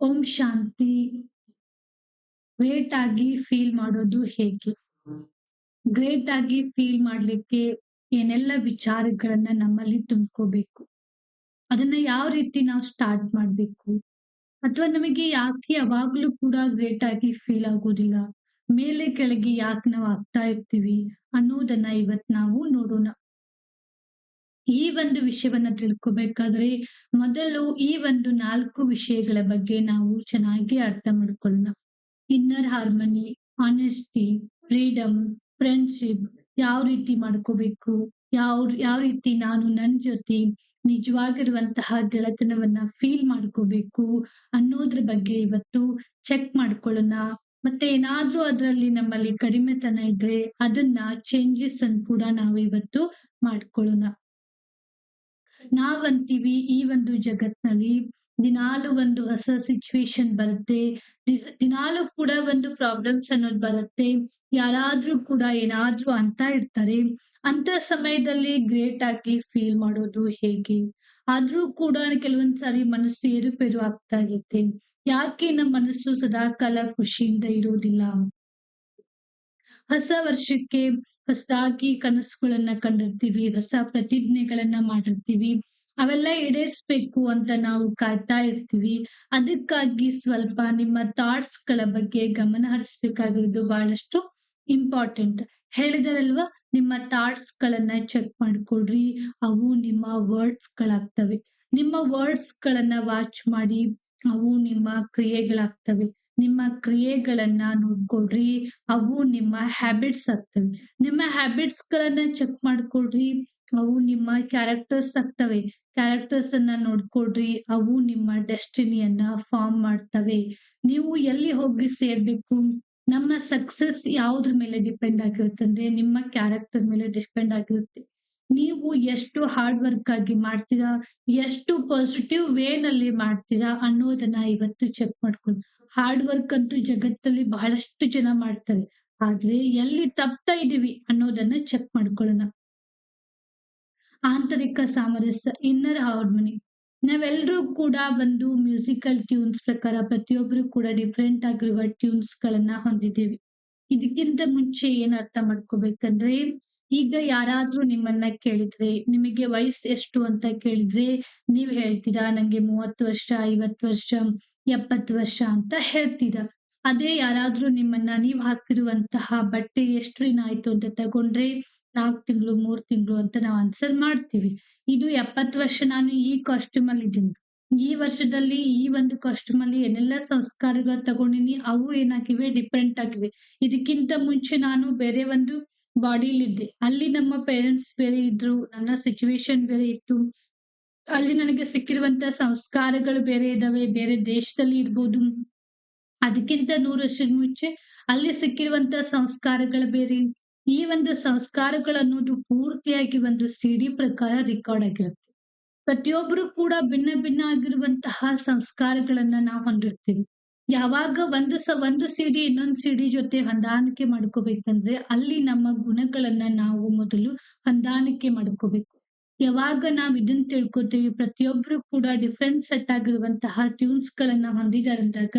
ಓಂ ಶಾಂತಿ great ಆಗಿ feel ಮಾಡೋದು ಹೇಗೆ? ಗ್ರೇಟ್ ಆಗಿ ಫೀಲ್ ಮಾಡ್ಲಿಕ್ಕೆ ಏನೆಲ್ಲ ವಿಚಾರಗಳನ್ನ ನಮ್ಮಲ್ಲಿ ತುಂಬ್ಕೋಬೇಕು? ಅದನ್ನ ಯಾವ ರೀತಿ ನಾವು ಸ್ಟಾರ್ಟ್ ಮಾಡ್ಬೇಕು? ಅಥವಾ ನಮಗೆ ಯಾಕೆ ಯಾವಾಗ್ಲೂ ಕೂಡ ಗ್ರೇಟ್ ಆಗಿ ಫೀಲ್ ಆಗೋದಿಲ್ಲ? ಮೇಲೆ ಕೆಳಗೆ ಯಾಕೆ ನಾವು ಆಗ್ತಾ ಇರ್ತೀವಿ? ಅನ್ನೋದನ್ನ ಇವತ್ ನಾವು ನೋಡೋಣ. ಈ ಒಂದು ವಿಷಯವನ್ನ ತಿಳ್ಕೊಬೇಕಾದ್ರೆ ಮೊದಲು ಈ ಒಂದು ನಾಲ್ಕು ವಿಷಯಗಳ ಬಗ್ಗೆ ನಾವು ಚೆನ್ನಾಗಿ ಅರ್ಥ ಮಾಡ್ಕೊಳ್ಳೋಣ. Inner harmony, honesty, freedom, friendship ಯಾವ ರೀತಿ ಮಾಡ್ಕೋಬೇಕು? ಯಾವ ಯಾವ ರೀತಿ ನಾನು ನನ್ನ ಜೊತೆ ನಿಜವಾಗಿರುವಂತಹ ಗೆಳೆತನವನ್ನ ಫೀಲ್ ಮಾಡ್ಕೋಬೇಕು ಅನ್ನೋದ್ರ ಬಗ್ಗೆ ಇವತ್ತು ಚೆಕ್ ಮಾಡ್ಕೊಳ್ಳೋಣ. ಮತ್ತೆ ಏನಾದ್ರೂ ಅದರಲ್ಲಿ ನಮ್ಮಲ್ಲಿ ಕಡಿಮೆತನ ಇದ್ರೆ ಅದನ್ನ ಚೇಂಜಸ್ ಅನ್ನು ಕೂಡ ನಾವು ಇವತ್ತು ಮಾಡ್ಕೊಳ್ಳೋಣ. ನಾವಂತೀವಿ ಈ ಒಂದು ಜಗತ್ನಲ್ಲಿ ದಿನಾಲು ಒಂದು ಹೊಸ ಸಿಚುವೇಶನ್ ಬರುತ್ತೆ. ದಿನಾಲು ಕೂಡ ಒಂದು ಪ್ರಾಬ್ಲಮ್ಸ್ ಅನ್ನೋದು ಬರುತ್ತೆ. ಯಾರಾದ್ರೂ ಕೂಡ ಏನಾದ್ರೂ ಅಂತ ಇರ್ತಾರೆ. ಅಂತ ಸಮಯದಲ್ಲಿ ಗ್ರೇಟ್ ಆಗಿ ಫೀಲ್ ಮಾಡೋದು ಹೇಗೆ? ಆದ್ರೂ ಕೂಡ ಕೆಲವೊಂದ್ ಸಾರಿ ಮನಸ್ಸು ಏರುಪೇರು ಆಗ್ತಾ ಇರುತ್ತೆ. ಯಾಕೆ ನಮ್ಮ ಮನಸ್ಸು ಸದಾಕಾಲ ಖುಷಿಯಿಂದ ಇರೋದಿಲ್ಲ? ಹೊಸ ವರ್ಷಕ್ಕೆ ಹೊಸದಾಗಿ ಕನಸುಗಳನ್ನ ಕಂಡಿರ್ತೀವಿ. ಹೊಸ ಪ್ರತಿಜ್ಞೆಗಳನ್ನ ಮಾಡಿರ್ತೀವಿ. ಅವೆಲ್ಲ ಈಡೇರಿಸ್ಬೇಕು ಅಂತ ನಾವು ಕಾಯ್ತಾ ಇರ್ತೀವಿ. ಅದಕ್ಕಾಗಿ ಸ್ವಲ್ಪ ನಿಮ್ಮ ಥಾಟ್ಸ್ಗಳ ಬಗ್ಗೆ ಗಮನ ಹರಿಸ್ಬೇಕಾಗಿರೋದು ಬಹಳಷ್ಟು ಇಂಪಾರ್ಟೆಂಟ್. ಹೇಳಿದರಲ್ವಾ, ನಿಮ್ಮ ಥಾಟ್ಸ್ ಗಳನ್ನ ಚೆಕ್ ಮಾಡ್ಕೊಡ್ರಿ ಅವು ನಿಮ್ಮ ವರ್ಡ್ಸ್ ಗಳಾಗ್ತವೆ. ನಿಮ್ಮ ವರ್ಡ್ಸ್ ಗಳನ್ನ ವಾಚ್ ಮಾಡಿ, ಅವು ನಿಮ್ಮ ಕ್ರಿಯೆಗಳಾಗ್ತವೆ. ನಿಮ್ಮ ಕ್ರಿಯೆಗಳನ್ನ ನೋಡ್ಕೊಳ್ರಿ. ಅವು ನಿಮ್ಮ ಹ್ಯಾಬಿಟ್ಸ್ ಆಗ್ತವೆ. ನಿಮ್ಮ ಹ್ಯಾಬಿಟ್ಸ್ ಗಳನ್ನ ಚೆಕ್ ಮಾಡ್ಕೊಳ್ರಿ. ಅವು ನಿಮ್ಮ ಕ್ಯಾರೆಕ್ಟರ್ಸ್ ಆಗ್ತವೆ. ಕ್ಯಾರೆಕ್ಟರ್ಸ್ ಅನ್ನ ನೋಡ್ಕೊಳ್ರಿ. ಅವು ನಿಮ್ಮ ಡೆಸ್ಟಿನಿಯನ್ನ ಫಾರ್ಮ್ ಮಾಡ್ತವೆ. ನೀವು ಎಲ್ಲಿ ಹೋಗಿ ಸೇರ್ಬೇಕು? ನಮ್ಮ ಸಕ್ಸಸ್ ಯಾವ್ದ್ರ ಮೇಲೆ ಡಿಪೆಂಡ್ ಆಗಿರುತ್ತೆ ಅಂದ್ರೆ ನಿಮ್ಮ ಕ್ಯಾರೆಕ್ಟರ್ ಮೇಲೆ ಡಿಪೆಂಡ್ ಆಗಿರುತ್ತೆ. ನೀವು ಎಷ್ಟು ಹಾರ್ಡ್ ವರ್ಕ್ ಆಗಿ ಮಾಡ್ತೀರಾ? ಎಷ್ಟು ಪಾಸಿಟಿವ್ ವೇ ನಲ್ಲಿ ಮಾಡ್ತೀರಾ? ಅನ್ನೋದನ್ನ ಇವತ್ತು ಚೆಕ್ ಮಾಡ್ಕೊಳ್ಳಿ. ಹಾರ್ಡ್ ವರ್ಕ್ ಅಂತೂ ಜಗತ್ತಲ್ಲಿ ಬಹಳಷ್ಟು ಜನ ಮಾಡ್ತಾರೆ. ಆದ್ರೆ ಎಲ್ಲಿ ತಪ್ತಾ ಇದೀವಿ ಅನ್ನೋದನ್ನ ಚೆಕ್ ಮಾಡ್ಕೊಳ್ಳೋಣ. ಆಂತರಿಕ ಸಾಮರಸ್ಯ ಇನ್ನರ್ ಹಾರ್ಮನಿ ನಾವೆಲ್ಲರೂ ಕೂಡ ಒಂದು ಮ್ಯೂಸಿಕಲ್ ಟ್ಯೂನ್ಸ್ ಪ್ರಕಾರ ಪ್ರತಿಯೊಬ್ಬರು ಕೂಡ ಡಿಫರೆಂಟ್ ಆಗಿರುವ ಟ್ಯೂನ್ಸ್ ಗಳನ್ನ ಹೊಂದಿದ್ದೀವಿ. ಇದಕ್ಕಿಂತ ಮುಂಚೆ ಏನ್ ಅರ್ಥ ಮಾಡ್ಕೋಬೇಕಂದ್ರೆ ಈಗ ಯಾರಾದ್ರೂ ನಿಮ್ಮನ್ನ ಕೇಳಿದ್ರೆ ನಿಮಗೆ ವಯಸ್ಸು ಎಷ್ಟು ಅಂತ ಕೇಳಿದ್ರೆ ನೀವ್ ಹೇಳ್ತೀರಾ ನಂಗೆ ಮೂವತ್ತು ವರ್ಷ, ಐವತ್ತು ವರ್ಷ, ಎಪ್ಪತ್ತು ವರ್ಷ ಅಂತ ಹೇಳ್ತಿದ ಅದೇ ಯಾರಾದ್ರೂ ನಿಮ್ಮನ್ನ ನೀವ್ ಹಾಕಿರುವಂತಹ ಬಟ್ಟೆ ಎಷ್ಟು ದಿನ ಆಯ್ತು ಅಂತ ತಗೊಂಡ್ರೆ ನಾಲ್ಕು ತಿಂಗಳು, ಮೂರು ತಿಂಗಳು ಅಂತ ನಾವು ಆನ್ಸರ್ ಮಾಡ್ತೀವಿ. ಇದು ಎಪ್ಪತ್ತು ವರ್ಷ ನಾನು ಈ ಕಾಸ್ಟ್ಯೂಮ್ ಅಲ್ಲಿ ಇದ್ದೀನಿ. ಈ ವರ್ಷದಲ್ಲಿ ಈ ಒಂದು ಕಾಸ್ಟ್ಯೂಮ್ ಅಲ್ಲಿ ಏನೆಲ್ಲ ಸಂಸ್ಕಾರಗಳು ತಗೊಂಡಿನಿ ಅವು ಏನಾಗಿವೆ ಡಿಫ್ರೆಂಟ್ ಆಗಿವೆ. ಇದಕ್ಕಿಂತ ಮುಂಚೆ ನಾನು ಬೇರೆ ಒಂದು ಬಾಡಿಲಿದ್ದೆ. ಅಲ್ಲಿ ನಮ್ಮ ಪೇರೆಂಟ್ಸ್ ಬೇರೆ ಇದ್ರು. ನನ್ನ ಸಿಚುವೇಶನ್ ಬೇರೆ ಇತ್ತು. ಅಲ್ಲಿ ನನಗೆ ಸಿಕ್ಕಿರುವಂತ ಸಂಸ್ಕಾರಗಳು ಬೇರೆ ಇದಾವೆ. ಬೇರೆ ದೇಶದಲ್ಲಿ ಇರ್ಬೋದು. ಅದಕ್ಕಿಂತ ನೂರು ವರ್ಷದ ಮುಂಚೆ ಅಲ್ಲಿ ಸಿಕ್ಕಿರುವಂತ ಸಂಸ್ಕಾರಗಳು ಬೇರೆ. ಈ ಒಂದು ಸಂಸ್ಕಾರಗಳು ಅನ್ನೋದು ಪೂರ್ತಿಯಾಗಿ ಒಂದು ಸಿಡಿ ಪ್ರಕಾರ ರೆಕಾರ್ಡ್ ಆಗಿರುತ್ತೆ. ಪ್ರತಿಯೊಬ್ಬರು ಕೂಡ ಭಿನ್ನ ಭಿನ್ನ ಆಗಿರುವಂತಹ ಸಂಸ್ಕಾರಗಳನ್ನ ನಾವು ಹೊಂದಿರ್ತೀವಿ. ಯಾವಾಗ ಒಂದು ಸ, ಒಂದು ಸಿಡಿ ಇನ್ನೊಂದು ಸಿಡಿ ಜೊತೆ ಹೊಂದಾಣಿಕೆ ಮಾಡ್ಕೋಬೇಕಂದ್ರೆ ಅಲ್ಲಿ ನಮ್ಮ ಗುಣಗಳನ್ನ ನಾವು ಮೊದಲು ಹೊಂದಾಣಿಕೆ ಮಾಡ್ಕೋಬೇಕು. ಯಾವಾಗ ನಾವ್ ಇದನ್ನ ತಿಳ್ಕೊತೀವಿ, ಪ್ರತಿಯೊಬ್ರು ಕೂಡ ಡಿಫ್ರೆಂಟ್ ಸೆಟ್ ಆಗಿರುವಂತಹ ಟ್ಯೂನ್ಸ್ ಗಳನ್ನ ಹೊಂದಿದಾರೆ ಅಂದಾಗ,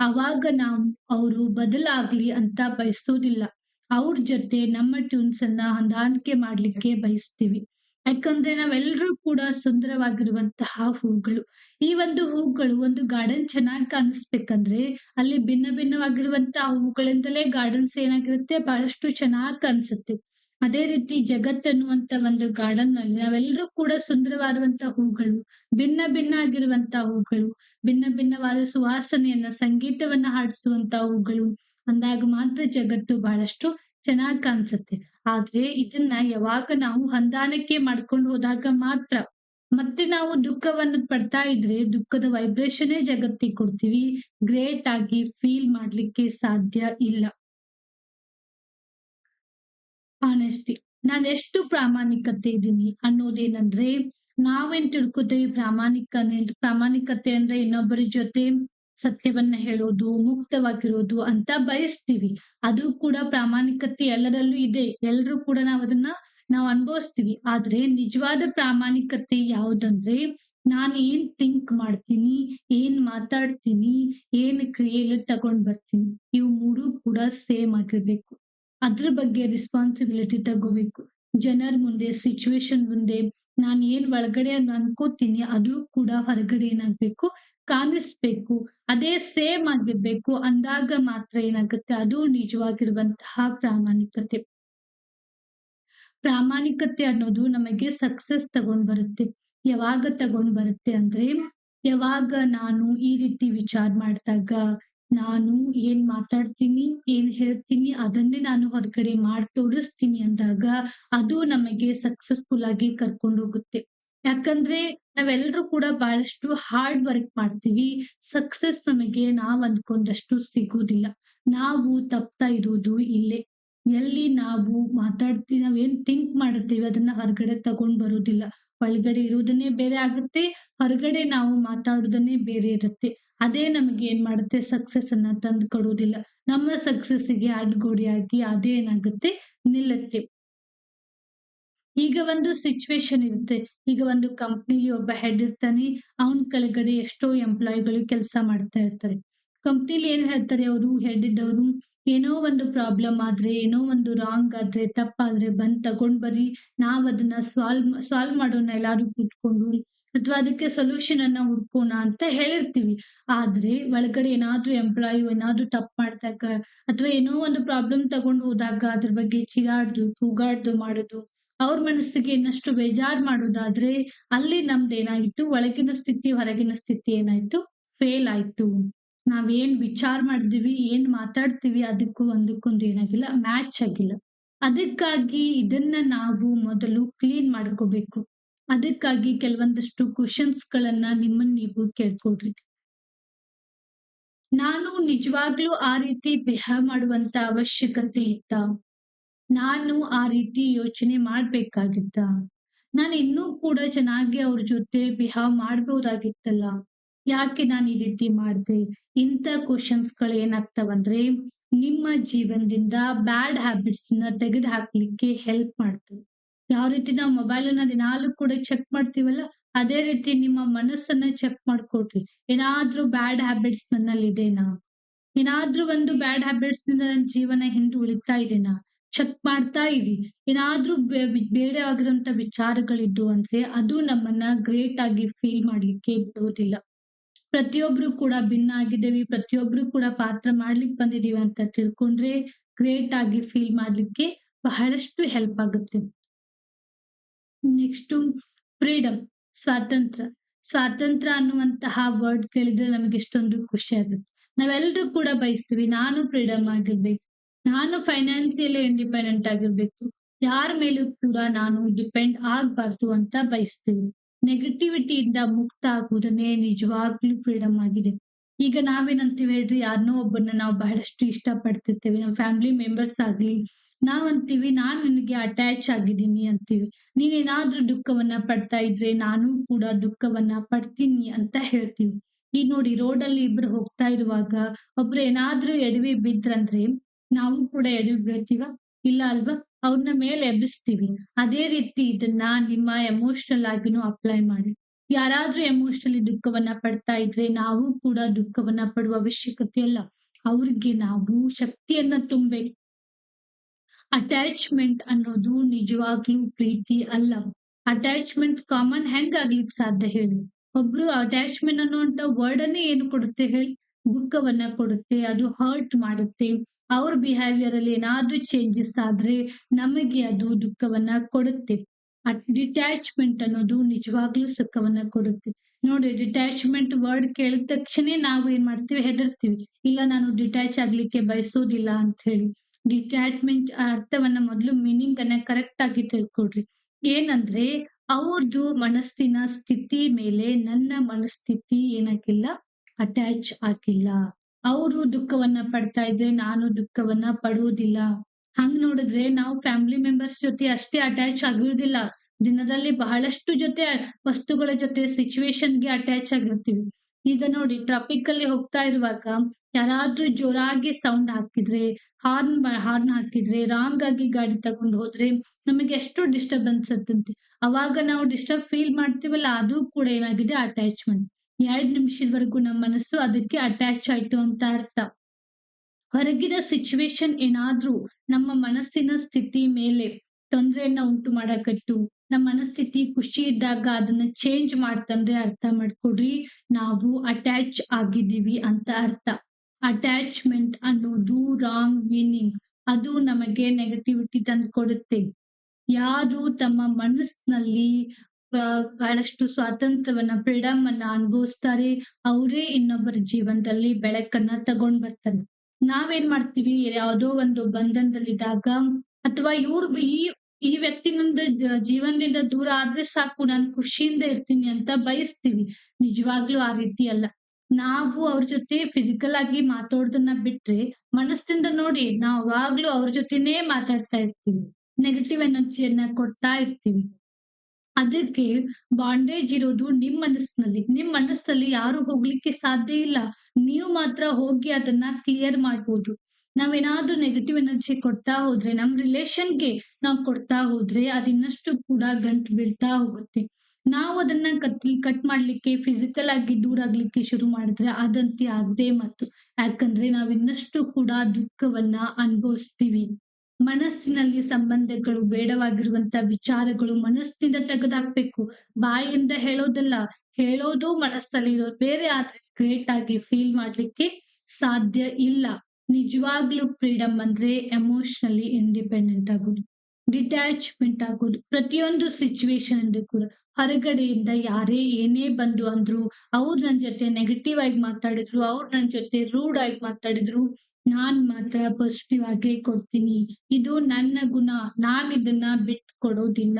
ಅವಾಗ ನಾವು ಅವರು ಬದಲಾಗ್ಲಿ ಅಂತ ಬಯಸೋದಿಲ್ಲ. ಅವ್ರ ಜೊತೆ ನಮ್ಮ ಟ್ಯೂನ್ಸ್ ಅನ್ನ ಹೊಂದಾಣಿಕೆ ಮಾಡ್ಲಿಕ್ಕೆ ಬಯಸ್ತೀವಿ. ಯಾಕಂದ್ರೆ ನಾವೆಲ್ಲರೂ ಕೂಡ ಸುಂದರವಾಗಿರುವಂತಹ ಹೂಗಳು. ಈ ಒಂದು ಹೂಗಳು ಒಂದು ಗಾರ್ಡನ್ ಚೆನ್ನಾಗಿ ಕಾಣಿಸ್ಬೇಕಂದ್ರೆ, ಅಲ್ಲಿ ಭಿನ್ನ ಭಿನ್ನವಾಗಿರುವಂತಹ ಹೂಗಳಿಂದಲೇ ಗಾರ್ಡನ್ಸ್ ಏನಾಗಿರುತ್ತೆ, ಬಹಳಷ್ಟು ಚೆನ್ನಾಗಿ ಕಾಣಿಸುತ್ತೆ. ಅದೇ ರೀತಿ ಜಗತ್ ಅನ್ನುವಂತ ಒಂದು ಗಾರ್ಡನ್ನಲ್ಲಿ ನಾವೆಲ್ಲರೂ ಕೂಡ ಸುಂದರವಾದಂತ ಹೂಗಳು, ಭಿನ್ನ ಭಿನ್ನ ಆಗಿರುವಂತ ಹೂಗಳು, ಭಿನ್ನ ಭಿನ್ನವಾದ ಸುವಾಸನೆಯನ್ನ ಸಂಗೀತವನ್ನ ಹಾಡಿಸುವಂತ ಹೂಗಳು ಅಂದಾಗ ಮಾತ್ರ ಜಗತ್ತು ಬಹಳಷ್ಟು ಚೆನ್ನಾಗಿ ಕಾಣಿಸುತ್ತೆ. ಆದ್ರೆ ಇದನ್ನ ಯಾವಾಗ ನಾವು ಹೊಂದಾಣಿಕೆ ಮಾಡ್ಕೊಂಡು ಹೋದಾಗ ಮಾತ್ರ ಮತ್ತೆ ನಾವು ದುಃಖವನ್ನು ಪಡ್ತಾ ಇದ್ರೆ ದುಃಖದ ವೈಬ್ರೇಷನ್ನೇ ಜಗತ್ತಿಗೆ ಕೊಡ್ತೀವಿ. ಗ್ರೇಟ್ ಆಗಿ ಫೀಲ್ ಮಾಡ್ಲಿಕ್ಕೆ ಸಾಧ್ಯ ಇಲ್ಲ. ಆನೆಸ್ಟಿ ನಾನು ಎಷ್ಟು ಪ್ರಾಮಾಣಿಕತೆ ಇದ್ದೀನಿ ಅನ್ನೋದೇನಂದ್ರೆ ನಾವೇನ್ ತಿಳ್ಕೊತೀವಿ ಪ್ರಾಮಾಣಿಕ ಪ್ರಾಮಾಣಿಕತೆ ಅಂದ್ರೆ ಇನ್ನೊಬ್ಬರ ಜೊತೆ ಸತ್ಯವನ್ನ ಹೇಳೋದು, ಮುಕ್ತವಾಗಿರೋದು ಅಂತ ಬಯಸ್ತೀವಿ. ಅದು ಕೂಡ ಪ್ರಾಮಾಣಿಕತೆ ಎಲ್ಲರಲ್ಲೂ ಇದೆ. ಎಲ್ರೂ ಕೂಡ ನಾವು ಅದನ್ನ ನಾವು ಅನುಭವಿಸ್ತೀವಿ. ಆದ್ರೆ ನಿಜವಾದ ಪ್ರಾಮಾಣಿಕತೆ ಯಾವುದಂದ್ರೆ ನಾನು ಏನ್ ಥಿಂಕ್ ಮಾಡ್ತೀನಿ, ಏನ್ ಮಾತಾಡ್ತೀನಿ, ಏನ್ ಕ್ರಿಯೆಯಲ್ಲಿ ತಗೊಂಡ್ ಬರ್ತೀನಿ. ಇವು ಮೂರು ಕೂಡ ಸೇಮ್ ಆಗಿರ್ಬೇಕು. ಅದ್ರ ಬಗ್ಗೆ ರೆಸ್ಪಾನ್ಸಿಬಿಲಿಟಿ ತಗೋಬೇಕು. ಜನರ ಮುಂದೆ, ಸಿಚುವೇಶನ್ ಮುಂದೆ ನಾನ್ ಏನ್ ಒಳಗಡೆ ಅನ್ಕೋತೀನಿ ಅದು ಕೂಡ ಹೊರಗಡೆ ಏನಾಗ್ಬೇಕು ಕಾಣಿಸ್ಬೇಕು. ಅದೇ ಸೇಮ್ ಆಗಿರ್ಬೇಕು ಅಂದಾಗ ಮಾತ್ರ ಏನಾಗುತ್ತೆ ಅದು ನಿಜವಾಗಿರುವಂತಹ ಪ್ರಾಮಾಣಿಕತೆ. ಪ್ರಾಮಾಣಿಕತೆ ಅನ್ನೋದು ನಮಗೆ ಸಕ್ಸಸ್ ತಗೊಂಡ್ ಬರುತ್ತೆ. ಯಾವಾಗ ತಗೊಂಡ್ ಬರುತ್ತೆ ಅಂದ್ರೆ, ಯಾವಾಗ ನಾನು ಈ ರೀತಿ ವಿಚಾರ ಮಾಡ್ದಾಗ, ನಾನು ಏನ್ ಮಾತಾಡ್ತೀನಿ, ಏನ್ ಹೇಳ್ತೀನಿ ಅದನ್ನೇ ನಾನು ಹೊರಗಡೆ ಮಾಡಿ ತೋರಿಸ್ತೀನಿ ಅಂದಾಗ, ಅದು ನಮಗೆ ಸಕ್ಸಸ್‌ಫುಲ್ ಆಗಿ ಕರ್ಕೊಂಡು ಹೋಗುತ್ತೆ. ಯಾಕಂದ್ರೆ ನಾವೆಲ್ಲರೂ ಕೂಡ ಬಹಳಷ್ಟು ಹಾರ್ಡ್ ವರ್ಕ್ ಮಾಡ್ತೀವಿ. ಸಕ್ಸಸ್ ನಮಗೆ ನಾವ್ ಅನ್ಕೊಂಡಷ್ಟು ಸಿಗೋದಿಲ್ಲ. ನಾವು ತಪ್ತಾ ಇರೋದು ಇಲ್ಲೇ. ಎಲ್ಲಿ ನಾವು ಮಾತಾಡ್ತೀವಿ ನಾವೇನ್ ಥಿಂಕ್ ಮಾಡಿರ್ತೀವಿ ಅದನ್ನ ಹೊರಗಡೆ ತಗೊಂಡ್ ಬರೋದಿಲ್ಲ. ಒಳಗಡೆ ಇರೋದನ್ನೇ ಬೇರೆ ಆಗುತ್ತೆ, ಹೊರಗಡೆ ನಾವು ಮಾತಾಡೋದನ್ನೇ ಬೇರೆ ಇರುತ್ತೆ. ಅದೇ ನಮಗೆ ಏನ್ ಮಾಡುತ್ತೆ ಸಕ್ಸಸ್ ಅನ್ನ ತಂದು ಕೊಡುವುದಿಲ್ಲ ನಮ್ಮ ಸಕ್ಸಸ್ಸಿಗೆ ಅಡ್ಗೋಡಿಯಾಗಿ ಅದೇ ಏನಾಗುತ್ತೆ ನಿಲ್ಲುತ್ತೆ. ಈಗ ಒಂದು ಸಿಚುವೇಶನ್ ಇರುತ್ತೆ. ಈಗ ಒಂದು ಕಂಪ್ನಿಲಿ ಒಬ್ಬ ಹೆಡ್ ಇರ್ತಾನೆ. ಅವನ ಕೆಳಗಡೆ ಎಷ್ಟೋ ಎಂಪ್ಲಾಯ್ಗಳು ಕೆಲಸ ಮಾಡ್ತಾ ಇರ್ತಾರೆ. ಕಂಪ್ನಿಲಿ ಏನ್ ಹೇಳ್ತಾರೆ ಅವರು ಹೆಡ್ ಇದ್ದವರು, ಏನೋ ಒಂದು ಪ್ರಾಬ್ಲಮ್ ಆದ್ರೆ, ಏನೋ ಒಂದು ರಾಂಗ್ ಆದ್ರೆ, ತಪ್ಪಾದ್ರೆ ಬಂದ್ ತಗೊಂಡ್ ಬರ್ರಿ. ನಾವ್ ಅದನ್ನ ಸಾಲ್ವ್ ಸಾಲ್ವ್ ಮಾಡೋಣ ಎಲ್ಲಾರು ಕೂತ್ಕೊಂಡು ಅಥವಾ ಅದಕ್ಕೆ ಸೊಲ್ಯೂಷನ್ ಅನ್ನ ಹುಡ್ಕೋಣ ಅಂತ ಹೇಳಿರ್ತೀವಿ. ಆದ್ರೆ ಒಳಗಡೆ ಏನಾದ್ರೂ ಎಂಪ್ಲಾಯ್ ಏನಾದ್ರೂ ತಪ್ಪು ಮಾಡ್ದಾಗ ಅಥವಾ ಏನೋ ಒಂದು ಪ್ರಾಬ್ಲಮ್ ತಗೊಂಡು ಹೋದಾಗ ಅದ್ರ ಬಗ್ಗೆ ಚಿಗಾಡ್ದು ಕೂಗಾಡ್ದು ಮಾಡೋದು, ಅವ್ರ ಮನಸ್ಸಿಗೆ ಇನ್ನಷ್ಟು ಬೇಜಾರ್ ಮಾಡೋದಾದ್ರೆ ಅಲ್ಲಿ ನಮ್ದು ಏನಾಗಿತ್ತು ಒಳಗಿನ ಸ್ಥಿತಿ, ಹೊರಗಿನ ಸ್ಥಿತಿ ಏನಾಯ್ತು ಫೇಲ್ ಆಯ್ತು. ನಾವೇನ್ ವಿಚಾರ ಮಾಡಿದೀವಿ, ಏನ್ ಮಾತಾಡ್ತೀವಿ ಅದಕ್ಕೂ ಒಂದಕ್ಕೊಂದು ಏನಾಗಿಲ್ಲ ಮ್ಯಾಚ್ ಆಗಿಲ್ಲ. ಅದಕ್ಕಾಗಿ ಇದನ್ನ ನಾವು ಮೊದಲು ಕ್ಲೀನ್ ಮಾಡ್ಕೋಬೇಕು. ಅದಕ್ಕಾಗಿ ಕೆಲವೊಂದಷ್ಟು ಕ್ವೆಷನ್ಸ್‌ಗಳನ್ನ ನಿಮ್ಮನ್ನ ನೀವು ಕೇಳ್ಕೊಳ್ರಿ. ನಾನು ನಿಜವಾಗ್ಲೂ ಆ ರೀತಿ ಬಿಹೇವ್ ಮಾಡುವಂತ ಅವಶ್ಯಕತೆ ಇತ್ತ ನಾನು ಆ ರೀತಿ ಯೋಚನೆ ಮಾಡ್ಬೇಕಾಗಿತ್ತ ನಾನು ಇನ್ನೂ ಕೂಡ ಚೆನ್ನಾಗಿ ಅವ್ರ ಜೊತೆ ಬಿಹಾವ್ ಮಾಡ್ಬೋದಾಗಿತ್ತಲ್ಲ? ಯಾಕೆ ನಾನು ಈ ರೀತಿ ಮಾಡಿದೆ ಇಂಥ ಕ್ವಶನ್ಸ್ಗಳು ಏನಾಗ್ತಾವಂದ್ರೆ, ನಿಮ್ಮ ಜೀವನದಿಂದ ಬ್ಯಾಡ್ ಹ್ಯಾಬಿಟ್ಸ್‌ನ ತೆಗೆದು ಹಾಕ್ಲಿಕ್ಕೆ ಹೆಲ್ಪ್ ಮಾಡ್ತವೆ. ಯಾವ ರೀತಿ ನಾವು ಮೊಬೈಲನ್ನ ದಿನಾಲೂ ಕೂಡ ಚೆಕ್ ಮಾಡ್ತೀವಲ್ಲ, ಅದೇ ರೀತಿ ನಿಮ್ಮ ಮನಸ್ಸನ್ನ ಚೆಕ್ ಮಾಡ್ಕೊಡ್ರಿ ಏನಾದ್ರೂ ಬ್ಯಾಡ್ ಹ್ಯಾಬಿಟ್ಸ್ ನನ್ನಲ್ಲಿ ಇದೇನಾ ಏನಾದ್ರೂ ಒಂದು ಬ್ಯಾಡ್ ಹ್ಯಾಬಿಟ್ಸ್‌ನಿಂದ ನನ್ನ ಜೀವನ ಹಿಂದೆ ಉಳಿತಾ ಇದೇನಾ ಚೆಕ್ ಮಾಡ್ತಾ ಇರಿ. ಏನಾದ್ರೂ ಬೇಡ ಬೇಡವಾಗಿರುವಂತ ವಿಚಾರಗಳಿದ್ದು ಅಂದ್ರೆ ಅದು ನಮ್ಮನ್ನ ಗ್ರೇಟ್ ಆಗಿ ಫೀಲ್ ಮಾಡ್ಲಿಕ್ಕೆ ಬಿಡೋದಿಲ್ಲ. ಪ್ರತಿಯೊಬ್ರು ಕೂಡ ಭಿನ್ನ ಆಗಿದ್ದೇವೆ, ಪ್ರತಿಯೊಬ್ರು ಕೂಡ ಪಾತ್ರ ಮಾಡ್ಲಿಕ್ಕೆ ಬಂದಿದೀವಿ ಅಂತ ತಿಳ್ಕೊಂಡ್ರೆ ಗ್ರೇಟ್ ಆಗಿ ಫೀಲ್ ಮಾಡ್ಲಿಕ್ಕೆ ಬಹಳಷ್ಟು ಹೆಲ್ಪ್ ಆಗುತ್ತೆ. ನೆಕ್ಸ್ಟು ಫ್ರೀಡಮ್ ಸ್ವಾತಂತ್ರ್ಯ. ಸ್ವಾತಂತ್ರ್ಯ ಅನ್ನುವಂತಹ ವರ್ಡ್ ಕೇಳಿದ್ರೆ ನಮಗೆ ಎಷ್ಟೊಂದು ಖುಷಿ ಆಗುತ್ತೆ. ನಾವೆಲ್ಲರೂ ಕೂಡ ಬಯಸ್ತೀವಿ, ನಾನು ಫ್ರೀಡಮ್ ಆಗಿರ್ಬೇಕು. ನಾನು ಫೈನಾನ್ಸಿಯಲಿ ಇಂಡಿಪೆಂಡೆಂಟ್ ಆಗಿರ್ಬೇಕು. ಯಾರ ಮೇಲೂ ಕೂಡ ನಾನು ಡಿಪೆಂಡ್ ಆಗ್ಬಾರ್ದು ಅಂತ ಬಯಸ್ತೀವಿ. ನೆಗೆಟಿವಿಟಿಯಿಂದ ಮುಕ್ತ ಆಗುವುದನ್ನೇ ನಿಜವಾಗ್ಲೂ ಫ್ರೀಡಮ್ ಆಗಿದೆ. ಈಗ ನಾವೇನಂತೀವಿ ಹೇಳ್ರಿ ಯಾರನ್ನೋ ಒಬ್ಬರನ್ನ ನಾವು ಬಹಳಷ್ಟು ಇಷ್ಟ ಪಡ್ತಿರ್ತೇವೆ. ನಮ್ಮ ಫ್ಯಾಮಿಲಿ ಮೆಂಬರ್ಸ್ ಆಗ್ಲಿ, ನಾವಂತೀವಿ ನಾನು ನಾನ್ ನಿನಗೆ ಅಟ್ಯಾಚ್ ಆಗಿದ್ದೀನಿ ಅಂತೀವಿ. ನೀನೇನಾದ್ರೂ ದುಃಖವನ್ನ ಪಡ್ತಾ ಇದ್ರೆ ನಾನು ಕೂಡ ದುಃಖವನ್ನ ಪಡ್ತೀನಿ ಅಂತ ಹೇಳ್ತೀವಿ. ಈ ನೋಡಿ ರೋಡಲ್ಲಿ ಇಬ್ರು ಹೋಗ್ತಾ ಇರುವಾಗ ಒಬ್ರು ಏನಾದ್ರೂ ಎಡವಿ ಬಿದ್ರಂದ್ರೆ ನಾವು ಕೂಡ ಎಡವಿ ಬೀಳ್ತೀವ ಇಲ್ಲ ಅಲ್ವಾ? ಅವ್ರನ್ನ ಮೇಲೆ ಎಬ್ಬಿಸ್ತೀವಿ. ಅದೇ ರೀತಿ ಇದನ್ನ ನಿಮ್ಮ ಎಮೋಷನಲ್ ಆಗಿನೂ ಅಪ್ಲೈ ಮಾಡಿ. ಯಾರಾದ್ರೂ ಎಮೋಷನಲಿ ದುಃಖವನ್ನ ಪಡ್ತಾ ಇದ್ರೆ ನಾವು ಕೂಡ ದುಃಖವನ್ನ ಪಡುವ ಅವಶ್ಯಕತೆ ಅಲ್ಲ ಅವ್ರಿಗೆ ನಾವು ಶಕ್ತಿಯನ್ನ ತುಂಬಬೇಕು ಅಟ್ಯಾಚ್‌ಮೆಂಟ್ ಅನ್ನೋದು ನಿಜವಾಗ್ಲೂ ಪ್ರೀತಿ ಅಲ್ಲ. ಅಟ್ಯಾಚ್‌ಮೆಂಟ್ ಕಾಮನ್ ಹೆಂಗ್ ಆಗ್ಲಿಕ್ಕೆ ಸಾಧ್ಯ ಹೇಳಿ? ಒಬ್ರು ಅಟ್ಯಾಚ್‌ಮೆಂಟ್ ಅನ್ನುವಂತ ವರ್ಡ್ ಅನ್ನೇ ಏನು ಕೊಡುತ್ತೆ ಹೇಳಿ? ದುಃಖವನ್ನ ಕೊಡುತ್ತೆ, ಅದು ಹರ್ಟ್ ಮಾಡುತ್ತೆ. ಅವ್ರ ಬಿಹೇವಿಯರ್ ಅಲ್ಲಿ ಏನಾದ್ರೂ ಚೇಂಜಸ್ ಆದ್ರೆ ನಮಗೆ ಅದು ದುಃಖವನ್ನ ಕೊಡುತ್ತೆ. ಡಿಟ್ಯಾಚ್‌ಮೆಂಟ್ ಅನ್ನೋದು ನಿಜವಾಗ್ಲೂ ಸುಖವನ್ನ ಕೊಡುತ್ತೆ. ನೋಡಿ ಡಿಟ್ಯಾಚ್‌ಮೆಂಟ್ ವರ್ಡ್ ಕೇಳಿದ ತಕ್ಷಣ ನಾವು ಏನ್ ಮಾಡ್ತೀವಿ ಹೆದರ್ತೀವಿ. ಇಲ್ಲ, ನಾನು ಡಿಟ್ಯಾಚ್ ಆಗ್ಲಿಕ್ಕೆ ಬಯಸೋದಿಲ್ಲ ಅಂತ ಹೇಳಿ. ಡಿಟ್ಯಾಚ್‌ಮೆಂಟ್ ಅರ್ಥವನ್ನ ಮೊದಲು ಮೀನಿಂಗ್ ಅನ್ನ ಕರೆಕ್ಟ್ ಆಗಿ ತಿಳ್ಕೊಡ್ರಿ ಏನಂದ್ರೆ ಅವ್ರದ್ದು ಮನಸ್ಸಿನ ಸ್ಥಿತಿ ಮೇಲೆ ನನ್ನ ಮನಸ್ಥಿತಿ ಏನಾಗಿಲ್ಲ ಅಟ್ಯಾಚ್ ಆಗಿಲ್ಲ. ಅವರು ದುಃಖವನ್ನ ಪಡ್ತಾ ಇದ್ರೆ ನಾನು ದುಃಖವನ್ನ ಪಡುವುದಿಲ್ಲ. ಹಂಗ್ ನೋಡಿದ್ರೆ ನಾವು ಫ್ಯಾಮಿಲಿ ಮೆಂಬರ್ಸ್ ಜೊತೆ ಅಷ್ಟೇ ಅಟ್ಯಾಚ್ ಆಗಿರುವುದಿಲ್ಲ. ದಿನದಲ್ಲಿ ಬಹಳಷ್ಟು ಜೊತೆ ವಸ್ತುಗಳ ಜೊತೆ ಸಿಚುವೇಶನ್ಗೆ ಅಟ್ಯಾಚ್ ಆಗಿರ್ತೀವಿ. ಈಗ ನೋಡಿ ಟ್ರಾಫಿಕ್ ಅಲ್ಲಿ ಹೋಗ್ತಾ ಇರುವಾಗ ಯಾರಾದ್ರೂ ಜೋರಾಗಿ ಸೌಂಡ್ ಹಾಕಿದ್ರೆ, ಹಾರ್ನ್ ಹಾರ್ನ್ ಹಾಕಿದ್ರೆ, ರಾಂಗ್ ಆಗಿ ಗಾಡಿ ತಗೊಂಡು ಹೋದ್ರೆ ನಮಗೆ ಎಷ್ಟು ಡಿಸ್ಟರ್ಬೆನ್ಸ್ ಇರ್ತಂತೆ. ಅವಾಗ ನಾವು ಡಿಸ್ಟರ್ಬ್ ಫೀಲ್ ಮಾಡ್ತೀವಲ್ಲ ಅದು ಕೂಡ ಏನಾಗಿದೆ ಅಟ್ಯಾಚ್‌ಮೆಂಟ್. ಎರಡ್ ನಿಮಿಷದವರೆಗೂ ನಮ್ಮ ಮನಸ್ಸು ಅದಕ್ಕೆ ಅಟ್ಯಾಚ್ ಆಯ್ತು ಅಂತ ಅರ್ಥ. ಹೊರಗಿನ ಸಿಚುವೇಶನ್ ಏನಾದ್ರೂ ನಮ್ಮ ಮನಸ್ಸಿನ ಸ್ಥಿತಿ ಮೇಲೆ ತೊಂದರೆಯನ್ನ ಉಂಟು ಮಾಡಕತ್ತು, ನಮ್ಮ ಮನಸ್ಥಿತಿ ಖುಷಿ ಇದ್ದಾಗ ಅದನ್ನ ಚೇಂಜ್ ಮಾಡ್ತಂದ್ರೆ ಅರ್ಥ ಮಾಡ್ಕೊಡ್ರಿ ನಾವು ಅಟ್ಯಾಚ್ ಆಗಿದ್ದೀವಿ ಅಂತ ಅರ್ಥ. ಅಟ್ಯಾಚ್‌ಮೆಂಟ್ ಅನ್ನೋದು ರಾಂಗ್ ಮೀನಿಂಗ್. ಅದು ನಮಗೆ ನೆಗೆಟಿವಿಟಿ ತಂದ್ಕೊಡುತ್ತೆ. ಯಾರು ತಮ್ಮ ಮನಸ್ಸಿನಲ್ಲಿ ಬಹಳಷ್ಟು ಸ್ವಾತಂತ್ರ್ಯವನ್ನ ಫ್ರೀಡಮ್ ಅನ್ನ ಅನುಭವಿಸ್ತಾರೆ, ಅವರೇ ಇನ್ನೊಬ್ಬರ ಜೀವನದಲ್ಲಿ ಬೆಳಕನ್ನ ತಗೊಂಡ್ ಬರ್ತಾರೆ. ನಾವೇನ್ ಮಾಡ್ತೀವಿ ಯಾವುದೋ ಒಂದು ಬಂಧನದಲ್ಲಿದ್ದಾಗ ಅಥವಾ ಇವ್ರ ಈ ಈ ವ್ಯಕ್ತಿ ನಂದು ಜ ಜೀವನದಿಂದ ದೂರ ಆದ್ರೆ ಸಾಕು ನಾನು ಖುಷಿಯಿಂದ ಇರ್ತೀನಿ ಅಂತ ಬಯಸ್ತೀವಿ. ನಿಜವಾಗ್ಲೂ ಆ ರೀತಿ ಅಲ್ಲ. ನಾವು ಅವ್ರ ಜೊತೆ ಫಿಸಿಕಲ್ ಆಗಿ ಮಾತಾಡೋದನ್ನ ಬಿಟ್ರೆ, ಮನಸ್ಸಿಂದ ನೋಡಿ ನಾವು ಯಾವಾಗ್ಲೂ ಅವ್ರ ಜೊತೆನೇ ಮಾತಾಡ್ತಾ ಇರ್ತೀವಿ. ನೆಗೆಟಿವ್ ಎನರ್ಜಿಯನ್ನ ಕೊಡ್ತಾ ಇರ್ತೀವಿ. ಅದಕ್ಕೆ ಬಾಂಡೇಜ್ ಇರೋದು ನಿಮ್ ಮನಸ್ಸಿನಲ್ಲಿ. ನಿಮ್ ಮನಸ್ಸಲ್ಲಿ ಯಾರು ಹೋಗ್ಲಿಕ್ಕೆ ಸಾಧ್ಯ ಇಲ್ಲ. ನೀವು ಮಾತ್ರ ಹೋಗಿ ಅದನ್ನ ಕ್ಲಿಯರ್ ಮಾಡ್ಬೋದು. ನಾವೇನಾದ್ರೂ ನೆಗೆಟಿವ್ ಎನರ್ಜಿ ಕೊಡ್ತಾ ಹೋದ್ರೆ, ನಮ್ ರಿಲೇಷನ್‌ಗೆ ನಾವು ಕೊಡ್ತಾ ಹೋದ್ರೆ ಅದಿನ್ನಷ್ಟು ಕೂಡ ಗಂಟು ಬೀಳ್ತಾ ಹೋಗುತ್ತೆ. ನಾವು ಅದನ್ನ ಕತ್ ಕಟ್ ಮಾಡ್ಲಿಕ್ಕೆ ಫಿಸಿಕಲ್ ಆಗಿ ದೂರ ಆಗ್ಲಿಕ್ಕೆ ಶುರು ಮಾಡಿದ್ರೆ ಅದಂತಿ ಆಗದೆ ಮತ್ತು ಯಾಕಂದ್ರೆ ನಾವು ಇನ್ನಷ್ಟು ಕೂಡ ದುಃಖವನ್ನ ಅನುಭವಿಸ್ತೀವಿ. ಮನಸ್ಸಿನಲ್ಲಿ ಸಂಬಂಧಗಳು ಬೇಡವಾಗಿರುವಂತ ವಿಚಾರಗಳು ಮನಸ್ಸಿನಿಂದ ತೆಗೆದಾಕ್ಬೇಕು ಬಾಯಿಯಿಂದ ಹೇಳೋದಲ್ಲ. ಹೇಳೋದು ಮನಸ್ಸಲ್ಲಿ ಇರೋದು ಬೇರೆ ಆದ್ರೆ ಗ್ರೇಟ್ ಆಗಿ ಫೀಲ್ ಮಾಡ್ಲಿಕ್ಕೆ ಸಾಧ್ಯ ಇಲ್ಲ. ನಿಜವಾಗ್ಲೂ ಫ್ರೀಡಮ್ ಅಂದ್ರೆ ಎಮೋಷನಲಿ ಇಂಡಿಪೆಂಡೆಂಟ್ ಆಗೋದು. ಡಿಟ್ಯಾಚ್‌ಮೆಂಟ್ ಆಗೋದು. ಪ್ರತಿಯೊಂದು ಸಿಚುವೇಶನ್ ಕೂಡ ಹೊರಗಡೆಯಿಂದ ಯಾರೇ ಏನೇ ಬಂದು ಅಂದ್ರು, ಅವ್ರು ನನ್ ಜೊತೆ ನೆಗೆಟಿವ್ ಆಗಿ ಮಾತಾಡಿದ್ರು, ಅವ್ರು ನನ್ ಜೊತೆ ರೂಡ್ ಆಗಿ ಮಾತಾಡಿದ್ರು, ನಾನ್ ಮಾತ್ರ ಪಾಸಿಟಿವ್ ಆಗೇ ಕೊಡ್ತೀನಿ. ಇದು ನನ್ನ ಗುಣ. ನಾನ್ ಇದನ್ನ ಬಿಟ್ಕೊಡೋದಿಲ್ಲ.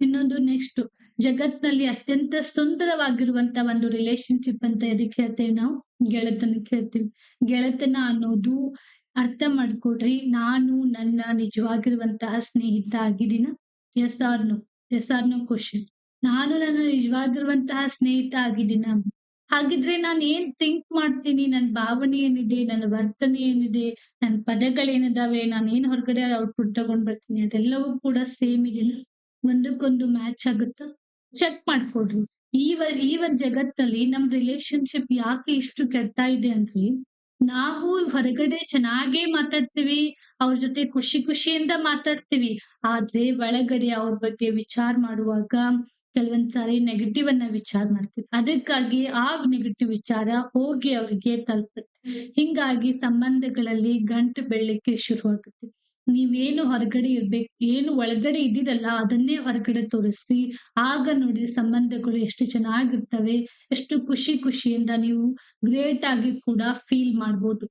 ಇನ್ನೊಂದು ನೆಕ್ಸ್ಟ್ ಜಗತ್ನಲ್ಲಿ ಅತ್ಯಂತ ಸುಂದರವಾಗಿರುವಂತ ಒಂದು ರಿಲೇಶನ್‌ಶಿಪ್ ಅಂತ ಎದಕ್ಕೆ ಹೇಳ್ತೇವೆ ನಾವು? ಗೆಳೆತನ ಹೇಳ್ತೀವಿ. ಗೆಳೆತನ ಅನ್ನೋದು ಅರ್ಥ ಮಾಡ್ಕೊಡ್ರಿ. ನಾನು ನನ್ನ ನಿಜವಾಗಿರುವಂತಹ ಸ್ನೇಹಿತ ಆಗಿದ್ದೀನ yes or no? Yes or no question ನಾನು ನನ್ನ ನಿಜವಾಗಿರುವಂತಹ ಸ್ನೇಹಿತ ಆಗಿದ್ದೀನ ಹಾಗಿದ್ರೆ ನಾನು ಏನ್ ಥಿಂಕ್ ಮಾಡ್ತೀನಿ, ನನ್ನ ಭಾವನೆ ಏನಿದೆ, ನನ್ನ ವರ್ತನೆ ಏನಿದೆ, ನನ್ನ ಪದಗಳೇನಿದಾವೆ, ನಾನು ಏನ್ ಹೊರಗಡೆ ಔಟ್‌ಪುಟ್ ತಗೊಂಡ್ ಬರ್ತೀನಿ? ಅದೆಲ್ಲವೂ ಕೂಡ ಸೇಮ್ ಇದೆಯಲ್ಲ ಒಂದಕ್ಕೊಂದು ಮ್ಯಾಚ್ ಆಗುತ್ತಾ? ಚೆಕ್ ಮಾಡ್ಕೊಡ್ರಿ. ಈ ಈ ಜಗತ್ತಲ್ಲಿ ನಮ್ ರಿಲೇಶನ್‌ಶಿಪ್ ಯಾಕೆ ಇಷ್ಟು ಕೆಡ್ತಾ ಇದೆ ಅಂದ್ರೆ, ನಾವು ಹೊರಗಡೆ ಚೆನ್ನಾಗೇ ಮಾತಾಡ್ತೀವಿ, ಅವ್ರ ಜೊತೆ ಖುಷಿ ಖುಷಿಯಿಂದ ಮಾತಾಡ್ತೀವಿ. ಆದ್ರೆ ಒಳಗಡೆ ಅವ್ರ ಬಗ್ಗೆ ವಿಚಾರ ಮಾಡುವಾಗ ಕೆಲವೊಂದ್ಸಾರಿ ನೆಗೆಟಿವ್ ಅನ್ನ ವಿಚಾರ ಮಾಡ್ತೀವಿ. ಅದಕ್ಕಾಗಿ ಆ ನೆಗೆಟಿವ್ ವಿಚಾರ ಹೋಗಿ ಅವ್ರಿಗೆ ತಲುಪುತ್ತೆ. ಹಿಂಗಾಗಿ ಸಂಬಂಧಗಳಲ್ಲಿ ಗಂಟು ಬೆಳ್ಳಕ್ಕೆ ಶುರುವಾಗುತ್ತೆ. ನೀವೇನು ಹೊರಗಡೆ ಇರ್ಬೇಕು ಏನು ಒಳಗಡೆ ಇದ್ದಿದಲ್ಲ ಅದನ್ನೇ ಹೊರಗಡೆ ತೋರಿಸಿ ಆಗ ನೋಡಿ ಸಂಬಂಧಗಳು ಎಷ್ಟು ಚೆನ್ನಾಗಿರ್ತವೆ. ಎಷ್ಟು ಖುಷಿ ಖುಷಿಯಿಂದ ನೀವು ಗ್ರೇಟ್ ಆಗಿ ಕೂಡ ಫೀಲ್ ಮಾಡ್ಬೋದು.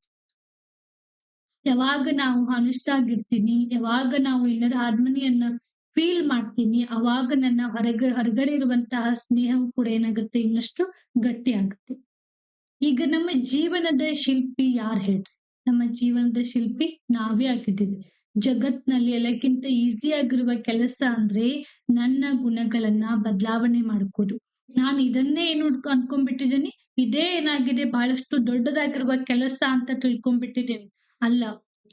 ಯಾವಾಗ ನಾವು ಹಾನೆಸ್ಟ್ ಆಗಿರ್ತೀನಿ, ಯಾವಾಗ ನಾವು ಎಲ್ಲರ ಹಾರ್ಮೋನಿಯನ್ನ ಫೀಲ್ ಮಾಡ್ತೀನಿ, ಅವಾಗ ನನ್ನ ಹೊರಗ ಹೊರಗಡೆ ಇರುವಂತಹ ಸ್ನೇಹವು ಕೂಡ ಏನಾಗುತ್ತೆ ಇನ್ನಷ್ಟು ಗಟ್ಟಿ ಆಗುತ್ತೆ ಈಗ ನಮ್ಮ ಜೀವನದ ಶಿಲ್ಪಿ ಯಾರು ಹೇಳ್ರಿ? ನಮ್ಮ ಜೀವನದ ಶಿಲ್ಪಿ ನಾವೇ ಆಗಿದ್ದೀವಿ. ಜಗತ್ನಲ್ಲಿ ಎಲ್ಲಕ್ಕಿಂತ ಈಸಿ ಆಗಿರುವ ಕೆಲಸ ಅಂದ್ರೆ ನನ್ನ ಗುಣಗಳನ್ನ ಬದಲಾವಣೆ ಮಾಡ್ಕೋದು. ನಾನು ಇದನ್ನೇ ಏನು ಅನ್ಕೊಂಡ್ಬಿಟ್ಟಿದ್ದೀನಿ, ಇದೇ ಏನಾಗಿದೆ ಬಹಳಷ್ಟು ದೊಡ್ಡದಾಗಿರುವ ಕೆಲಸ ಅಂತ ತಿಳ್ಕೊಂಡ್ಬಿಟ್ಟಿದ್ದೀನಿ. ಅಲ್ಲ.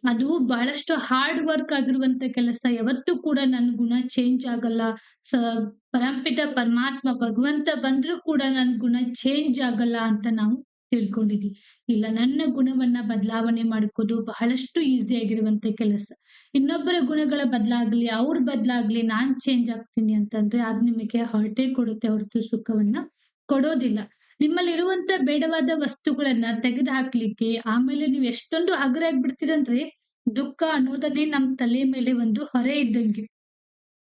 ಅದು ಬಹಳಷ್ಟು ಹಾರ್ಡ್ ವರ್ಕ್ ಆಗಿರುವಂತ ಕೆಲಸ. ಯಾವತ್ತೂ ಕೂಡ ನನ್ನ ಗುಣ ಚೇಂಜ್ ಆಗಲ್ಲ. ಸ ಪರಂಪಿತ ಪರಮಾತ್ಮ ಭಗವಂತ ಬಂದ್ರೂ ಕೂಡ ನನ್ ಗುಣ ಚೇಂಜ್ ಆಗಲ್ಲ ಅಂತ ನಾವು ತಿಳ್ಕೊಂಡಿದೀವಿ. ಇಲ್ಲ ನನ್ನ ಗುಣವನ್ನ ಬದಲಾವಣೆ ಮಾಡ್ಕೋದು ಬಹಳಷ್ಟು ಈಸಿ ಆಗಿರುವಂತ ಕೆಲಸ. ಇನ್ನೊಬ್ಬರ ಗುಣಗಳ ಬದಲಾಗ್ಲಿ, ಅವ್ರ ಬದಲಾಗ್ಲಿ, ನಾನ್ ಚೇಂಜ್ ಆಗ್ತೀನಿ ಅಂತಂದ್ರೆ ಅದ್ ನಿಮಗೆ ಹೊರಟೆ ಕೊಡುತ್ತೆ ಹೊರತು ಸುಖವನ್ನ ಕೊಡೋದಿಲ್ಲ. ನಿಮ್ಮಲ್ಲಿರುವಂತ ಬೇಡವಾದ ವಸ್ತುಗಳನ್ನ ತೆಗೆದು ಹಾಕ್ಲಿಕ್ಕೆ ಆಮೇಲೆ ನೀವು ಎಷ್ಟೊಂದು ಹಗುರಾಗ್ಬಿಡ್ತೀರಂದ್ರೆ ದುಃಖ ಅನ್ನೋದನ್ನೇ ನಮ್ ತಲೆ ಮೇಲೆ ಒಂದು ಹೊರೆ ಇದ್ದಂಗೆ.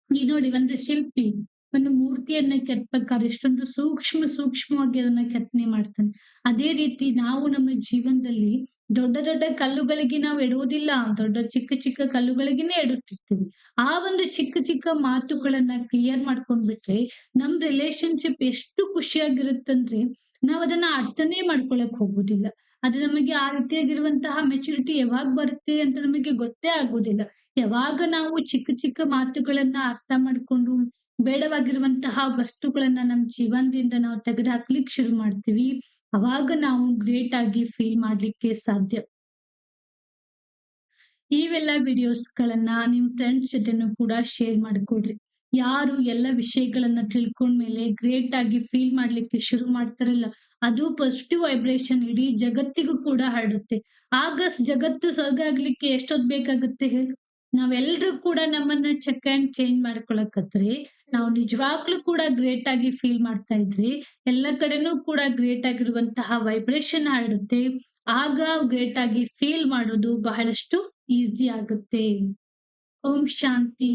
ಈಗ ನೋಡಿ ಒಂದು ಶಿಲ್ಪಿ ಒಂದು ಮೂರ್ತಿಯನ್ನ ಕೆತ್ತಬೇಕಾದ್ರೆ ಎಷ್ಟೊಂದು ಸೂಕ್ಷ್ಮ ಸೂಕ್ಷ್ಮವಾಗಿ ಅದನ್ನ ಕೆತ್ತನೆ ಮಾಡ್ತಾನೆ. ಅದೇ ರೀತಿ ನಾವು ನಮ್ಮ ಜೀವನದಲ್ಲಿ ದೊಡ್ಡ ದೊಡ್ಡ ಕಲ್ಲುಗಳಿಗೆ ನಾವು ಎಡುವುದಿಲ್ಲ. ದೊಡ್ಡ ಚಿಕ್ಕ ಚಿಕ್ಕ ಕಲ್ಲುಗಳಿಗೇನೆ ಎಡುತ್ತಿರ್ತೀವಿ. ಆ ಒಂದು ಚಿಕ್ಕ ಚಿಕ್ಕ ಮಾತುಗಳನ್ನ ಕ್ಲಿಯರ್ ಮಾಡ್ಕೊಂಡ್ಬಿಟ್ರೆ ನಮ್ ರಿಲೇಶನ್‌ಶಿಪ್ ಎಷ್ಟು ಖುಷಿಯಾಗಿರುತ್ತಂದ್ರೆ ನಾವ್ ಅದನ್ನ ಅರ್ಥನೇ ಮಾಡ್ಕೊಳಕ್ ಹೋಗುದಿಲ್ಲ. ಅದು ನಮಗೆ ಆ ರೀತಿಯಾಗಿರುವಂತಹ ಮೆಚುರಿಟಿ ಯಾವಾಗ ಬರುತ್ತೆ ಅಂತ ನಮಗೆ ಗೊತ್ತೇ ಆಗೋದಿಲ್ಲ. ಯಾವಾಗ ನಾವು ಚಿಕ್ಕ ಚಿಕ್ಕ ಮಾತುಗಳನ್ನ ಅರ್ಥ ಮಾಡ್ಕೊಂಡು ಬೇಡವಾಗಿರುವಂತಹ ವಸ್ತುಗಳನ್ನ ನಮ್ ಜೀವನದಿಂದ ನಾವು ತೆಗೆದು ಹಾಕ್ಲಿಕ್ಕೆ ಶುರು ಮಾಡ್ತೀವಿ, ಅವಾಗ ನಾವು ಗ್ರೇಟ್ ಆಗಿ ಫೀಲ್ ಮಾಡ್ಲಿಕ್ಕೆ ಸಾಧ್ಯ. ಇವೆಲ್ಲ ವಿಡಿಯೋಸ್‌ಗಳನ್ನ ನಿಮ್ ಫ್ರೆಂಡ್ಸ್ ಜೊತೆನೂ ಕೂಡ ಶೇರ್ ಮಾಡ್ಕೊಡ್ರಿ ಯಾರು ಎಲ್ಲ ವಿಷಯಗಳನ್ನ ತಿಳ್ಕೊಂಡ್ಮೇಲೆ ಗ್ರೇಟ್ ಆಗಿ ಫೀಲ್ ಮಾಡ್ಲಿಕ್ಕೆ ಶುರು ಮಾಡ್ತಾರಲ್ಲ, ಅದು ಪಾಸಿಟಿವ್ ವೈಬ್ರೇಷನ್ ಇಡೀ ಜಗತ್ತಿಗೂ ಕೂಡ ಹರಡುತ್ತೆ. ಆಗ ಜಗತ್ತು ಸ್ವರ್ಗ ಆಗ್ಲಿಕ್ಕೆ ಎಷ್ಟೊತ್ ಬೇಕಾಗುತ್ತೆ ಹೇಳಿ ನಾವೆಲ್ರೂ ಕೂಡ ನಮ್ಮನ್ನ ಚೆಕ್ ಅಂಡ್ ಚೇಂಜ್ ಮಾಡ್ಕೊಳಕತ್ರೆ, ನಾವು ನಿಜವಾಗ್ಲೂ ಕೂಡ ಗ್ರೇಟ್ ಆಗಿ ಫೀಲ್ ಮಾಡ್ತಾ ಇದ್ರಿ ಎಲ್ಲ ಕಡೆನೂ ಕೂಡ ಗ್ರೇಟ್ ಆಗಿರುವಂತಹ ವೈಬ್ರೇಷನ್ ಹರಡುತ್ತೆ. ಆಗ ಗ್ರೇಟ್ ಆಗಿ ಫೀಲ್ ಮಾಡೋದು ಬಹಳಷ್ಟು ಈಸಿ ಆಗುತ್ತೆ. ಓಂ ಶಾಂತಿ.